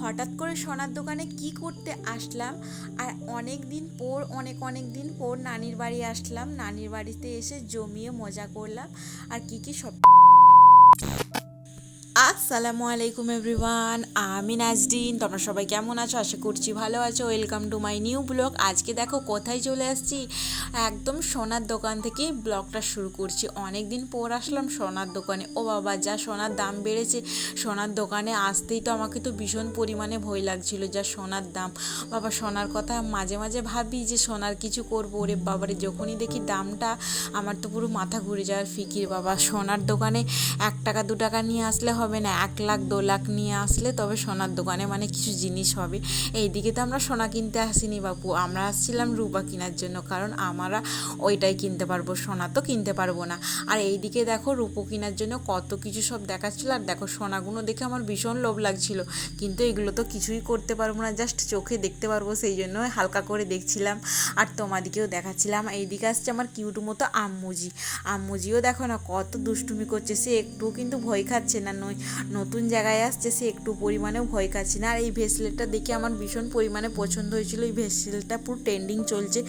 হঠাৎ করে সোনার দোকানে কি করতে আসলাম? আর অনেক দিন পর, অনেক অনেক দিন পর নানির বাড়ি আসলাম। নানির বাড়িতে এসে জমিয়ে মজা করলাম। আর কি কি সব আসসালামু আলাইকুম এভরিওয়ান, আমি নাজদিন, তোমরা সবাই কেমন আছো? আশা করছি ভালো আছো। Welcome to my new blog আজকে দেখো কোথায় চলে আসছি? একদম সোনার দোকান থেকে ব্লগটা শুরু করছি। অনেক দিন পর আসলাম সোনার দোকানে। ও বাবা, যা সোনার দাম বেড়েছে, সোনার দোকানে আসতেই তো আমাকে তো ভীষণ পরিমাণে ভয় লাগছিল যা সোনার দাম। বাবা, সোনার কথা মাঝে মাঝে ভাবি যে সোনার কিছু করব। ওরে বাবারে, যখনই দেখি দামটা, আমার তো পুরো মাথা ঘুরে যাওয়ার ফিকির। বাবা, সোনার দোকানে এক টাকা, দু টাকা নিয়ে আসলে হবে না। এক লাখ, দু লাখ নিয়ে আসলে তবে সোনার দোকানে মানে কিছু জিনিস হবে। এইদিকে তো আমরা সোনা কিনতে আসিনি বাপু, আমরা আসছিলাম রূপা কেনার জন্য, কারণ আমরা ওইটাই কিনতে পারব, সোনা তো কিনতে পারব না। আর এইদিকে দেখো রূপো কেনার জন্য কত কিছু সব দেখাচ্ছিল, আর দেখো সোনাগুলো দেখে আমার ভীষণ লোভ লাগছিল। কিন্তু এগুলো তো কিছুই করতে পারব না, জাস্ট চোখে দেখতে পারব, সেই জন্য হালকা করে দেখছিলাম। আর তোমাদিকেও দেখাচ্ছিলাম, এইদিকে আসছে আমার কিউট মতো আম্মুজি। আম্মুজিও দেখো না কত দুষ্টুমি করছে, সে একটু কিন্তু ভয় খাচ্ছে না, নয় নতুন জায়গায় আসছে, সে একটু পরিমাণেও ভয় খাচ্ছে না। আর এই ভেসলেটটা দেখে আমার ভীষণ পরিমাণে পছন্দ হয়েছিল। এই ভেসলেটটা পুরো ট্রেন্ডিং চলছে।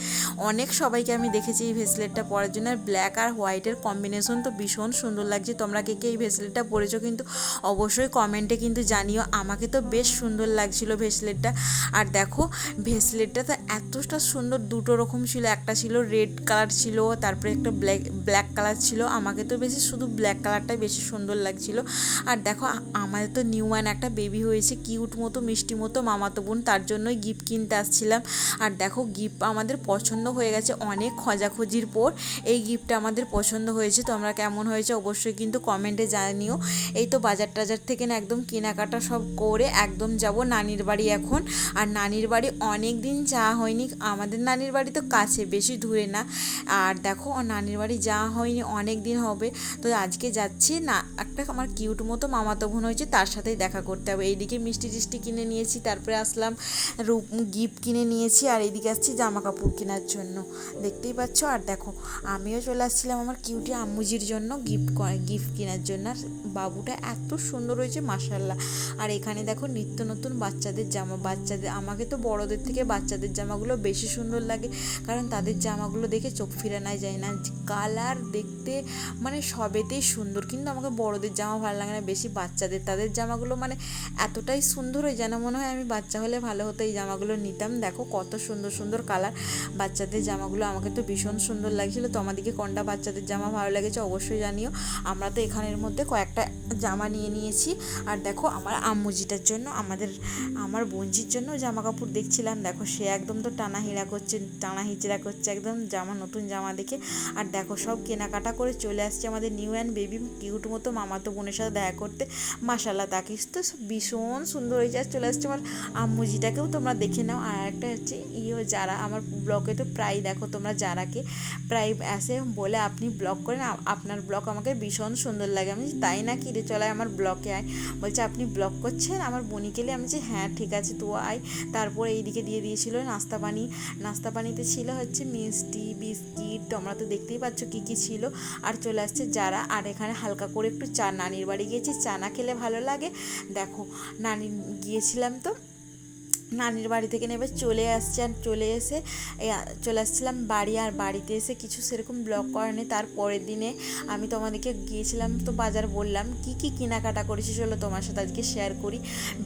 অনেক সবাইকে আমি দেখেছি এই ভেসলেটটা পরার জন্য। আর ব্ল্যাক আর হোয়াইটের কম্বিনেশন তো ভীষণ সুন্দর লাগছে। তোমরা কে কে এই ভেসলেটটা পরেছো কিন্তু অবশ্যই কমেন্টে কিন্তু জানিও। আমাকে তো বেশ সুন্দর লাগছিল ভেসলেটটা আর দেখো ভেসলেটটা তো এতটা সুন্দর দুটো রকম ছিল। একটা ছিল রেড কালার ছিল, তারপরে একটা ব্ল্যাক ব্ল্যাক কালার ছিল। আমাকে তো বেশি শুধু ব্ল্যাক কালারটাই বেশি সুন্দর লাগছিল। আর দেখো আমাদের তো নিউ ম্যান একটা বেবি হয়েছে কিউট মতো, মিষ্টি মতো, মামাতো বোন, তার জন্যই গিফট কিনতে আসছিলাম। আর দেখো গিফট আমাদের পছন্দ হয়ে গেছে অনেক খোঁজাখুঁজির পর। এই গিফটটা আমাদের পছন্দ হয়েছে, তোমরা কেমন হয়েছে অবশ্যই কিন্তু কমেন্টে জানিও। এই তো বাজার টাজার থেকে না একদম কেনাকাটা সব করে একদম যাব নানির বাড়ি এখন। আর নানির বাড়ি অনেক দিন যাওয়া হয়নি, আমাদের নানির বাড়ি তো কাছে, বেশি দূরে না। আর দেখো নানির বাড়ি যাওয়া হয়নি অনেক দিন হবে। তো আজকে যাচ্ছি না, একটা আমার কিউট মতো মামাতো বোন হয়েছে, তার সাথেই দেখা করতে হবে। এইদিকে মিষ্টি টিষ্টি কিনে নিয়েছি, তারপরে আসলাম, রূপ, গিফট কিনে নিয়েছি আর এইদিকে আসছি জামা কাপড় কেনার জন্য। দেখতেই পাচ্ছ? আর দেখো, আমিও চলে আসছিলাম আমার কিউটি আম্মুজির জন্য গিফট গিফট কেনার জন্য। আর বাবুটা এত সুন্দর হয়েছে মাসাল্লাহ আর এখানে দেখো, নিত্য নতুন বাচ্চাদের জামা। বাচ্চাদের, আমাকে তো বড়দের থেকে বাচ্চাদের জামাগুলো বেশি সুন্দর লাগে, কারণ তাদের জামাগুলো দেখে চোখ ফিরানোই যায় না। কালার দেখতে মানে সবেতেই সুন্দর, কিন্তু আমাকে বড়দের জামা ভালো লাগে না, বেশি বাচ্চাদের, তাদের জামাগুলো মানে এতটাই সুন্দর হয় যেন মনে হয় আমি বাচ্চা হলে ভালো হতো এই জামাগুলো নিতাম। দেখো কত সুন্দর সুন্দর কালার বাচ্চাদের জামাগুলো আমাকে তো ভীষণ সুন্দর লাগছিল। তোমাদেরকে কোনটা বাচ্চাদের জামা ভালো লেগেছে অবশ্যই জানিও। আমরা তো এখানের মধ্যে কয়েকটা জামা নিয়ে নিয়েছি। আর দেখো আমার আম্মুজিটার জন্য, আমাদের, আমার বোনজির জন্য জামা কাপড় দেখছিলাম। দেখো সে একদম তো টানা হিড়া করছে, টানা হিচড়া করছে একদম জামা, নতুন জামা দেখে। আর দেখো সব কেনাকাটা করে চলে আসছে আমাদের নিউ অ্যান্ড বেবি কিউট মতো মামাতো বোনের সাথে দেখা করতে। মাসাল্লাহ তাকে তো ভীষণ সুন্দর হয়ে যায়, চলে আসছে আমার আম্মুজিটাকেও তোমরা দেখে নাও। আর একটা হচ্ছে ইয়ে যারা আমার ব্লগে তো প্রায় দেখো তোমরা যারাকে, প্রায় আসে বলে আপনি ব্লগ করেন আপনার ব্লগ আমাকে ভীষণ সুন্দর লাগে। আমি তাই না কি রে চলে আমার ব্লকে আয়। বলছে, আপনি ব্লগ করছেন? আমার বনিকেলে আমি যে হ্যাঁ ঠিক আছে তো আয়। তারপর এইদিকে দিয়ে দিয়েছিল নাস্তা পানি। নাস্তা পানিতে ছিল হচ্ছে মিষ্টি, বিস্কিট, তোমরা তো দেখতেই পাচ্ছ কী কী ছিল। আর চলে আসছে যারা, আর এখানে হালকা করে একটু চা নানির বাড়ি গিয়েছি, চা না খেলে ভালো লাগে। দেখো নানি গিয়েছিলাম তো। নানির বাড়ি থেকে নেবে, চলে আসছে আর চলে এসে চলে আসছিলাম বাড়ি আর বাড়িতে এসে কিছু সেরকম ব্লগ করেনি তার পরের দিনে আমি তোমাদেরকে গিয়েছিলাম তো বাজার বললাম, কি কি কেনাকাটা করেছি চলো তোমার সাথে আজকে শেয়ার করি।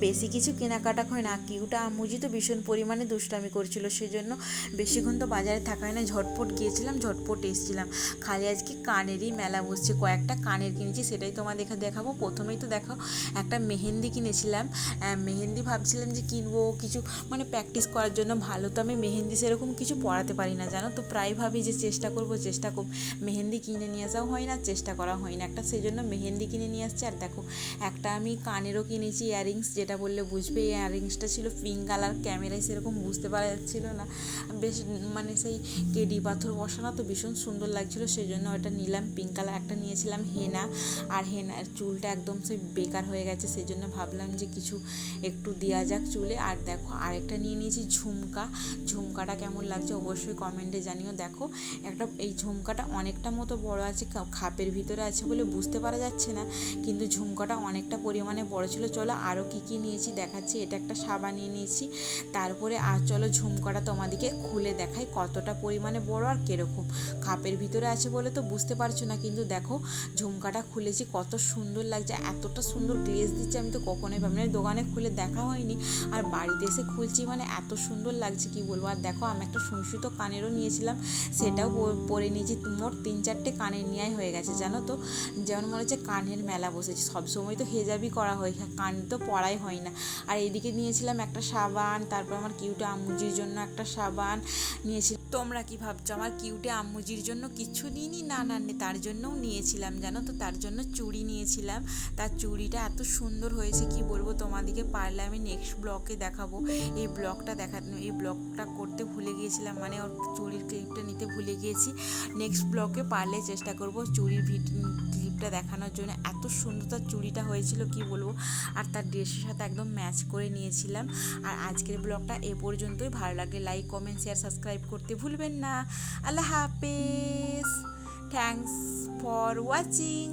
বেশি কিছু কেনাকাটা হয় না কিউটা আমুজি তো ভীষণ পরিমাণে দুষ্টামি করছিল সেই জন্য বেশিক্ষণ তো বাজারে থাকা হয় না। ঝটপট গিয়েছিলাম, ঝটপট এসেছিলাম। খালি আজকে কানেরই মেলা বসছে, কয়েকটা কানের কিনেছি, সেটাই দেখা দেখাবো। প্রথমেই তো দেখাও একটা মেহেন্দি কিনেছিলাম মেহেন্দি ভাবছিলাম যে কিনবো, কিছু মানে প্র্যাকটিস করার জন্য ভালো। তো আমি মেহেন্দি সেরকম কিছু পড়াতে পারি না, জানো তো? প্রায় ভাবি যে চেষ্টা করব চেষ্টা করব। মেহেন্দি কিনে নিয়ে আসাও হয় না, চেষ্টা করা হয় না। একটা সেই জন্য মেহেন্দি কিনে নিয়ে আসছে। আর দেখো, একটা আমি কানেরও কিনেছি ইয়ারিংস যেটা বললে বুঝবে, এই ইয়ারিংসটা ছিল পিঙ্ক কালার ক্যামেরায় সেরকম বুঝতে পারা যাচ্ছিল না। বেশ মানে সেই কেডি পাথর বসানো তো ভীষণ সুন্দর লাগছিল সেই জন্য ওটা নিলাম পিঙ্ক কালার একটা নিয়েছিলাম, হেনা। আর হেনার চুলটা একদম সেই বেকার হয়ে গেছে সেই জন্য ভাবলাম যে কিছু একটু দেওয়া যাক চুলে। আর দেখো দেখো, আরেকটা নিয়ে নিয়েছি ঝুমকা। ঝুমকাটা কেমন লাগছে অবশ্যই কমেন্টে জানিও। দেখো, একটা, এই ঝুমকাটা অনেকটা মতো বড় আছে খাপের ভিতরে আছে বলে বুঝতে পারা যাচ্ছে না, কিন্তু ঝুমকাটা অনেকটা পরিমাণে বড় ছিল। চলো আরও কী কী নিয়েছি দেখাচ্ছি। এটা একটা সাবান নিয়ে নিয়েছি। তারপরে আর চলো ঝুমকাটা তোমাদেরকে খুলে দেখাই কতটা পরিমাণে বড় আর কীরকম। খাপের ভিতরে আছে বলে তো বুঝতে পারছ না, কিন্তু দেখো, ঝুমকাটা খুলেছি, কত সুন্দর লাগছে। এতটা সুন্দর গ্লেজ দিচ্ছে আমি তো কখনোই ভাবি না দোকানে খুলে দেখা হয়নি। আর বাড়িতে এসে খুলছি মানে এত সুন্দর লাগছে, কি বলব? আর দেখো, আমি একটা সুংসিত কানেরও নিয়েছিলাম, সেটাও পরে নিয়েছি, মোট তিন চারটে কানের নেওয়াই হয়ে গেছে, জানো তো? যেমন মনে হচ্ছে কানের মেলা বসেছে, সবসময় তো হেজাবি করা হয় কান তো পড়াই হয় না। আর এদিকে নিয়েছিলাম একটা সাবান, তারপর আমার কিউটে আম্মুজির জন্য একটা সাবান নিয়েছি তোমরা কি ভাবছ, আমার কিউটে আম্মুজির জন্য কিছু নিইনি না না তার জন্যও নিয়েছিলাম, জানো তো? তার জন্য চুড়ি নিয়েছিলাম। তার চুড়িটা এত সুন্দর হয়েছে, কি বলব? তোমাদেরকে পারলে আমি নেক্সট ব্লগে দেখাবো। এই ব্লগটা দেখা, এই ব্লগটা করতে ভুলে গিয়েছিলাম মানে ওর চুরির ক্লিপটা নিতে ভুলে গিয়েছি। নেক্সট ব্লগে পারলে চেষ্টা করব চুড়ির ক্লিপটা দেখানোর জন্য। এত সুন্দর তার চুড়িটা হয়েছিল, কি বলব? আর তার ড্রেসের সাথে একদম ম্যাচ করে নিয়েছিলাম। আর আজকের ব্লগটা এ পর্যন্তই। ভালো লাগে লাইক কমেন্ট শেয়ার সাবস্ক্রাইব করতে ভুলবেন না। আল্লাহ হাফেজ। Thanks for watching